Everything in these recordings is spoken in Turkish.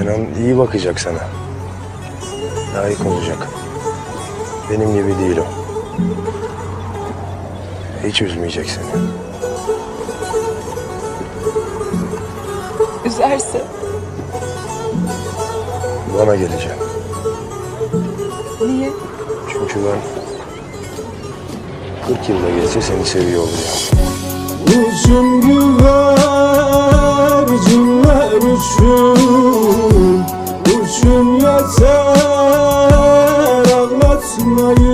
Sinan iyi bakacak sana. Layık olacak. Benim gibi değil o. Hiç üzmeyecek seni. Üzerse Bana geleceksin. niye? Çünkü ben 40 yılda geçse seni seviyor olacağım. Uçun güvercinler ağlatmayın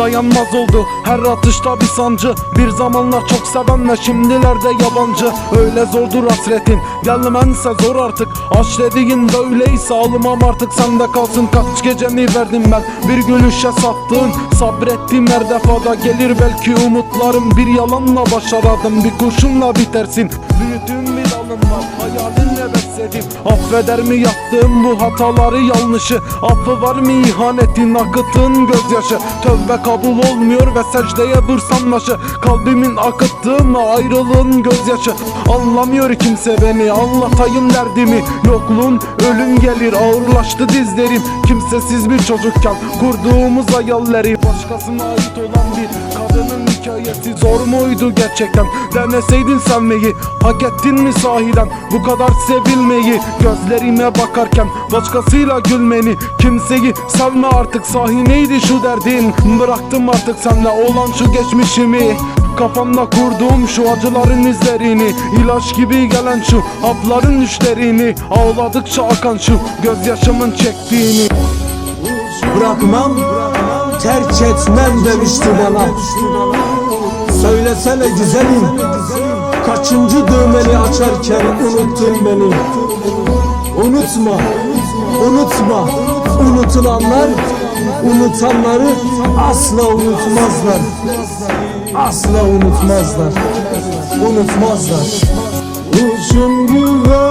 dayanmaz oldu. Her atışta bir sancı. Bir zamanlar çok sevenle şimdilerde yabancı Öyle zordur hasretin. Gelmense zor artık. Aşk dediğin böyleyse almam artık. Sende kalsın. Kaç gecemi verdim ben. Bir gülüşe sattın. Sabrettim her defada gelir belki umutlarım. Bir yalanla başaradım. Bir kurşunla bitersin. Büyüdüğüm bir dalım var. Hayalinle besledim Affeder mi yaptığım bu hataları yanlışı? Affı var mı ihanetin akıttığın gözyaşı? Tövbe kabul olmuyor ve secdeye vursam başı Kalbimin akıttığı mı ayrılığın gözyaşı Anlamıyor kimse beni anlatayım derdimi. Yokluğun ölüm gelir ağırlaştı dizlerim. Kimsesiz bir çocukken kurduğumuz hayalleri. Başkasına ait olan bir kadının hikayesi Zor muydu gerçekten? Deneseydin sevmeyi Hak ettin mi sahiden? Bu kadar sevilmeyi Gözlerime bakarken başkasıyla gülmeni. Kimseyi sevme artık sahi neydi şu derdin? Bıraktım artık seninle olan şu geçmişimi Kafamda kurduğum şu acıların izlerini. İlaç gibi gelen şu hapların düşlerini. Ağladıkça akan şu gözyaşımın çektiğini. Bırakmam, terk etmem demişti bana. Söylesene güzelim Kaçıncı düğmeni açarken unuttun beni? Unutma, unutma. Unutulanlar unutanları asla unutmazlar Asla unutmazlar. Unutmazlar. Uçun güver